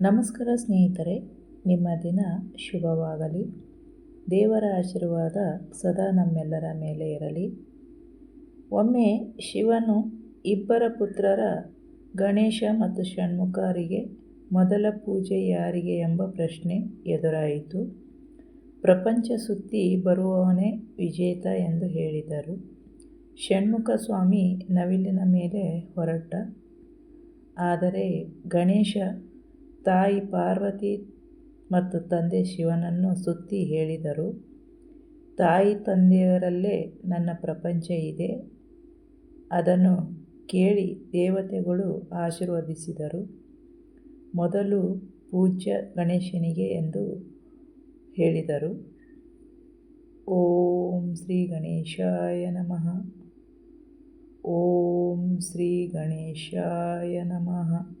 ನಮಸ್ಕಾರ ಸ್ನೇಹಿತರೆ, ನಿಮ್ಮ ದಿನ ಶುಭವಾಗಲಿ. ದೇವರ ಆಶೀರ್ವಾದ ಸದಾ ನಮ್ಮೆಲ್ಲರ ಮೇಲೆ ಇರಲಿ. ಒಮ್ಮೆ ಶಿವನು ಇಬ್ಬರ ಪುತ್ರರ ಗಣೇಶ ಮತ್ತು ಷಣ್ಮುಖರಿಗೆ ಮೊದಲ ಪೂಜೆ ಯಾರಿಗೆ ಎಂಬ ಪ್ರಶ್ನೆ ಎದುರಾಯಿತು. ಪ್ರಪಂಚ ಸುತ್ತಿ ಬರುವವನೇ ವಿಜೇತ ಎಂದು ಹೇಳಿದರು. ಷಣ್ಮುಖ ಸ್ವಾಮಿ ನವಿಲಿನ ಮೇಲೆ ಹೊರಟ ಆದರೆ ಗಣೇಶ ತಾಯಿ ಪಾರ್ವತಿ ಮತ್ತು ತಂದೆ ಶಿವನನ್ನು ಸುತ್ತಿ ಹೇಳಿದರು, ತಾಯಿ ತಂದೆಯವರಲ್ಲೇ ನನ್ನ ಪ್ರಪಂಚ ಇದೆ. ಅದನ್ನು ಕೇಳಿ ದೇವತೆಗಳು ಆಶೀರ್ವದಿಸಿದರು. ಮೊದಲು ಪೂಜ್ಯ ಗಣೇಶನಿಗೆ ಎಂದು ಹೇಳಿದರು. ಓಂ ಶ್ರೀ ಗಣೇಶಾಯ ನಮಃ. ಓಂ ಶ್ರೀ ಗಣೇಶಾಯ ನಮಃ.